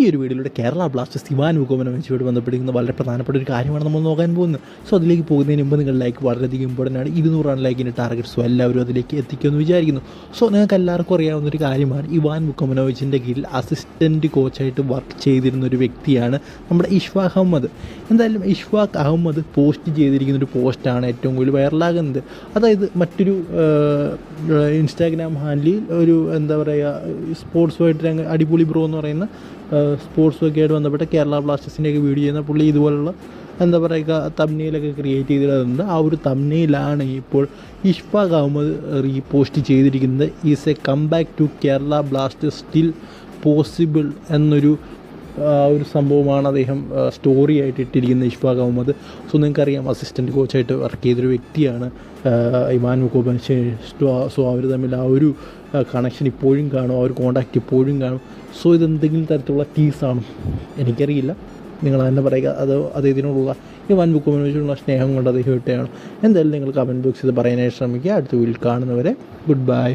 ഈ ഒരു വീഡിയോയിലൂടെ കേരള ബ്ലാസ്റ്റേഴ്സ് ഇവാൻ മുഖോമനോവിച്ചുമായിട്ട് ബന്ധപ്പെട്ടിരിക്കുന്ന വളരെ പ്രധാനപ്പെട്ട ഒരു കാര്യമാണ് നമ്മൾ നോക്കാൻ പോകുന്നത്. സോ അതിലേക്ക് പോകുന്നതിന് മുമ്പ് നിങ്ങൾ ലൈക്ക് വളരെയധികം ഇമ്പോർട്ടന്റ് ആണ്. ഇരുന്നൂറാണ് ലൈക്കിന്റെ ടാർഗറ്റ് സോ എല്ലാവരും അതിലേക്ക് എത്തിക്കുമെന്ന് വിചാരിക്കുന്നു. സോ നിങ്ങൾക്ക് എല്ലാവർക്കും അറിയാവുന്ന ഒരു കാര്യമാണ്. ഇവാൻ മുഖോമനോവിച്ചിന്റെ കീഴിൽ അസിസ്റ്റന്റ് കോച്ചായിട്ട് വർക്ക് ചെയ്തിരുന്ന ഒരു വ്യക്തിയാണ് നമ്മുടെ ഇഷ്ഫാഖ് അഹമ്മദ്. എന്തായാലും ഇഷ്ഫാഖ് അഹമ്മദ് പോസ്റ്റ് ചെയ്തിരിക്കുന്ന ഒരു പോസ്റ്റാണ് ഏറ്റവും കൂടുതൽ വൈറലാകുന്നത് അതായത് മറ്റൊരു ഇൻസ്റ്റാഗ്രാം ഹാൻഡിൽ ഒരു എന്താ പറയുക സ്പോർട്സുമായിട്ട് അടിപൊളി ബ്രോ എന്ന് പറയുന്ന സ്പോർട്സുമൊക്കെ ആയിട്ട് ബന്ധപ്പെട്ട കേരള ബ്ലാസ്റ്റേഴ്സിന്റെയൊക്കെ വീഡിയോ ചെയ്യുന്ന പുള്ളി ഇതുപോലുള്ള എന്താ പറയുക തമ്നയിലൊക്കെ ക്രിയേറ്റ് ചെയ്തിട്ടുണ്ട്. ആ ഒരു തമ്നയിലാണ് ഇപ്പോൾ ഇഷ്ഫാഖ് അഹമ്മദ് റീപോസ്റ്റ് ചെയ്തിരിക്കുന്നത്. Is a come back to Kerala Blasters still possible എന്നൊരു ഒരു സംഭവമാണ് അദ്ദേഹം സ്റ്റോറി ആയിട്ട് ഇട്ടിരിക്കുന്ന ഇഷ്ഫാഖ് അഹമ്മദ്. സോ നിങ്ങൾക്കറിയാം അസിസ്റ്റന്റ് കോച്ചായിട്ട് വർക്ക് ചെയ്തൊരു വ്യക്തിയാണ് ഇമാൻ മുക്കോബൻ സോ അവർ തമ്മിൽ ആ ഒരു കണക്ഷൻ ഇപ്പോഴും കാണും ആ ഒരു കോണ്ടാക്റ്റ് ഇപ്പോഴും കാണും. സോ ഇതെന്തെങ്കിലും തരത്തിലുള്ള ടീസാണ് എനിക്കറിയില്ല. നിങ്ങൾ തന്നെ പറയുക. അത് അദ്ദേഹത്തിനോടുള്ള ഇമാൻ മുക്കോബനോടുള്ള സ്നേഹം കൊണ്ട് അദ്ദേഹം ഇട്ടയാണ് എന്തായാലും നിങ്ങൾ കമന്റ് ബോക്സിൽ പറയാനായിട്ട് ശ്രമിക്കുക. അടുത്ത വീട്ടിൽ കാണുന്നവരെ ഗുഡ് ബൈ